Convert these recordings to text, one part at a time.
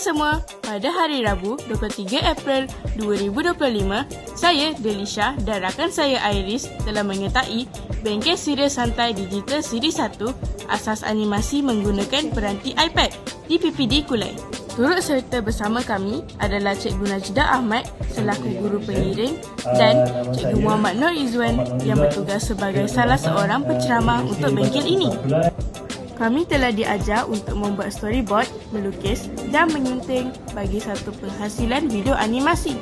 semua, pada hari Rabu 23 April 2025, saya Delisha dan rakan saya Iris telah menyertai bengkel serial santai digital siri 1 asas animasi menggunakan peranti iPad di PPD Kulai. Turut serta bersama kami adalah Cikgu Najda Ahmad selaku guru pengiring dan Cikgu Muhammad Nur Izzuan yang bertugas sebagai salah seorang penceramah untuk bengkel ini. Kami telah diajar untuk membuat storyboard, melukis dan menyunting bagi satu penghasilan video animasi.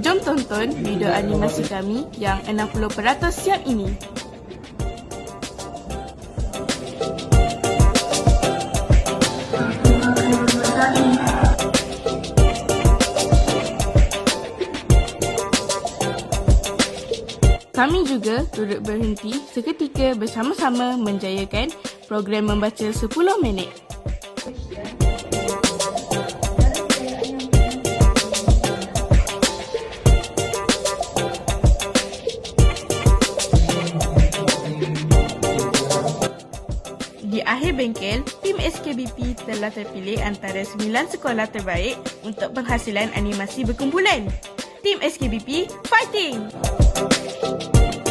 Jom tonton video animasi kami yang 60% siap ini. Kami juga turut berhenti seketika bersama-sama menjayakan program membaca 10 minit. Di akhir bengkel, tim SKBP telah terpilih antara 9 sekolah terbaik untuk penghasilan animasi berkumpulan. Tim SKBP, fighting!